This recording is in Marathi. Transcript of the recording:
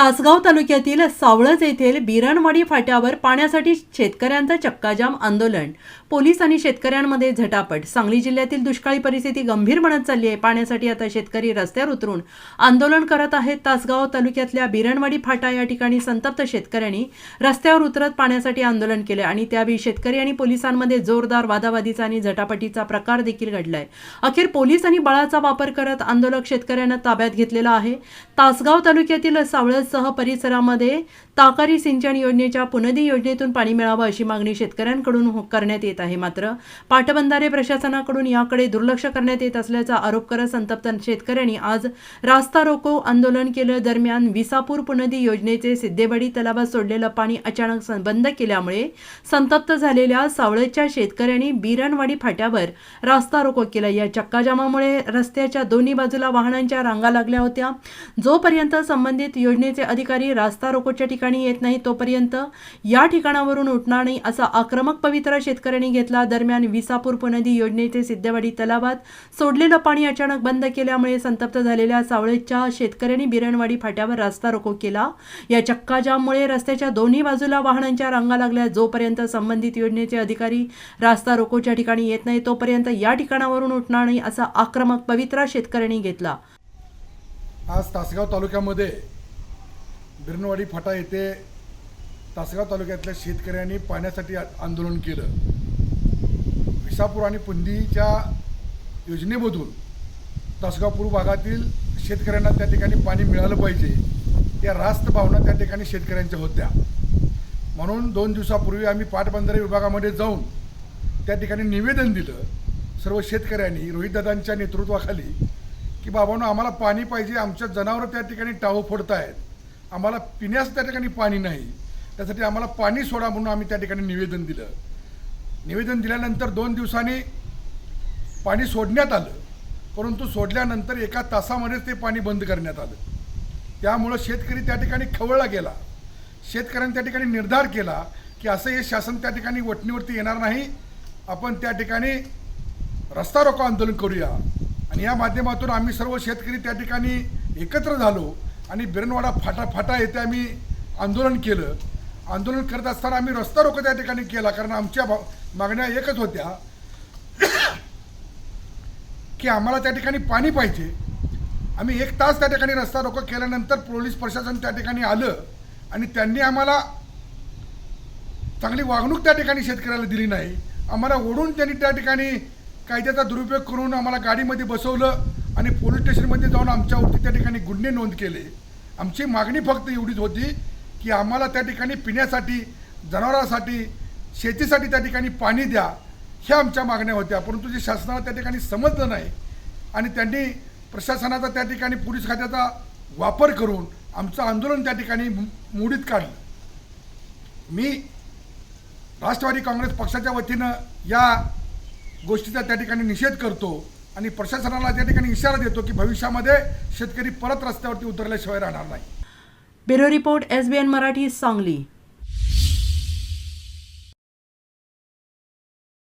तासगाव तालुक्यातील सावळज येथील बिरणवाडी फाट्यावर पाण्यासाठी शेतकऱ्यांचं चक्काजाम आंदोलन. पोलीस आणि शेतकऱ्यांमध्ये झटापट. सांगली जिल्ह्यातील दुष्काळी परिस्थिती गंभीर बनत चालली आहे. पाण्यासाठी आता शेतकरी रस्त्यावर उतरून आंदोलन करत आहेत. तासगाव तालुक्यातल्या बिरणवाडी फाटा या ठिकाणी संतप्त शेतकऱ्यांनी रस्त्यावर उतरत पाण्यासाठी आंदोलन केलं आणि त्यावेळी शेतकरी आणि पोलिसांमध्ये जोरदार वादावादीचा आणि झटापटीचा प्रकार देखील घडलाय. अखेर पोलीस आणि बळाचा वापर करत आंदोलक शेतकऱ्यांना ताब्यात घेतलेला आहे. तासगाव तालुक्यातील सह परिसरामध्ये ताकारी सिंचन योजनेच्या पुनदी योजनेतून पाणी मिळावं अशी मागणी शेतकऱ्यांकडून हो- करण्यात येत आहे. मात्र पाटबंधारे प्रशासनाकडून याकडे दुर्लक्ष करण्यात येत असल्याचा आरोप करत संतप्त शेतकऱ्यांनी आज रास्ता रोको आंदोलन केलं. दरम्यान विसापूर पुनदी योजनेचे सिद्धेवाडी तलावात सोडलेलं पाणी अचानक स- बंद केल्यामुळे संतप्त झालेल्या सावळेच्या शेतकऱ्यांनी बिरणवाडी फाट्यावर रास्ता रोको केला. या चक्काजामामुळे रस्त्याच्या दोन्ही बाजूला वाहनांच्या रांगा लागल्या होत्या. जोपर्यंत संबंधित योजनेचे अधिकारी रास्ता रोकोच्या ठिकाणी येत नाही तोपर्यंत या ठिकाणावरून उठणार नाही असा आक्रमक पवित्रा शेतकऱ्यांनी घेतला. दरम्यान विसापूर पुनदी योजनेचे सिद्धवाडी तलावात सोडलेलं पाणी अचानक बंद केल्यामुळे संतप्त झालेल्या सावळेच्या शेतकऱ्यांनी बिरणवाडी फाट्यावर रास्ता रोको केला. या चक्काजाममुळे रस्त्याच्या दोन्ही बाजूला वाहनांच्या रांगा लागल्या. जोपर्यंत संबंधित योजनेचे अधिकारी रास्ता रोकोच्या ठिकाणी येत नाही तोपर्यंत या ठिकाणावरून उठणार नाही असा आक्रमक पवित्रा शेतकऱ्यांनी घेतला. आज तासगाव तालुक्यामध्ये बिरणवाडी फाटा येथे तासगाव तालुक्यातल्या शेतकऱ्यांनी पाण्यासाठी आंदोलन केलं. विसापूर आणि पुंदीच्या योजनेमधून तासगाव पूर्व भागातील शेतकऱ्यांना त्या ठिकाणी पाणी मिळालं पाहिजे. या रास्त भावना त्या ठिकाणी शेतकऱ्यांच्या होत्या. म्हणून दोन दिवसापूर्वी आम्ही पाटबंधारे विभागामध्ये जाऊन त्या ठिकाणी निवेदन दिलं सर्व शेतकऱ्यांनी रोहितदादांच्या नेतृत्वाखाली की बाबांनो आम्हाला पाणी पाहिजे आमच्या जनावरं त्या ठिकाणी टाहो फोडत आहेत आम्हाला पिण्यास त्या ठिकाणी पाणी नाही. त्यासाठी आम्हाला पाणी सोडा म्हणून आम्ही त्या ठिकाणी निवेदन दिलं. निवेदन दिल्यानंतर दोन दिवसांनी पाणी सोडण्यात आलं. परंतु सोडल्यानंतर एका तासामध्येच ते पाणी बंद करण्यात आलं. त्यामुळं शेतकरी त्या ठिकाणी खवळला गेला. शेतकऱ्यांनी त्या ठिकाणी निर्धार केला की असं हे शासन त्या ठिकाणी वटणीवरती येणार नाही. आपण त्या ठिकाणी रस्ता रोको आंदोलन करूया. आणि या माध्यमातून आम्ही सर्व शेतकरी त्या ठिकाणी एकत्र झालो. आणि बिरणवाडा फाटा फाटा येथे आम्ही आंदोलन केलं. आंदोलन करत असताना आम्ही रस्ता रोको त्या ठिकाणी केला कारण आमच्या मागण्या एकच होत्या की आम्हाला त्या ठिकाणी पाणी पाहिजे. आम्ही एक तास त्या ठिकाणी रस्ता रोको केल्यानंतर पोलीस प्रशासन त्या ठिकाणी आलं आणि त्यांनी आम्हाला चांगली वागणूक त्या ठिकाणी शेतकऱ्याला दिली नाही. आम्हाला ओढून त्यांनी त्या ठिकाणी कायद्याचा दुरुपयोग करून आम्हाला गाडीमध्ये बसवलं. आणि पोलीस स्टेशनमध्ये जाऊन आमच्यावरती त्या ठिकाणी गुन्हे नोंद केले. आमची मागणी फक्त एवढीच होती की आम्हाला त्या ठिकाणी पिण्यासाठी जनावरांसाठी शेतीसाठी त्या ठिकाणी पाणी द्या ह्या आमच्या मागण्या होत्या. परंतु जे शासनाला त्या ठिकाणी समजलं नाही आणि त्यांनी प्रशासनाचा त्या ठिकाणी पोलीस खात्याचा वापर करून आमचं आंदोलन त्या ठिकाणी मोडीत काढलं. मी राष्ट्रवादी काँग्रेस पक्षाच्या वतीनं या गोष्टीचा त्या ठिकाणी निषेध करतो. आणि प्रशासनाला त्या ठिकाणी इशारा देतो की भविष्यामध्ये शेतकरी परत रस्त्यावरती उतरल्याशिवाय राहणार नाही. Bureau report S B N Marathi Sangli.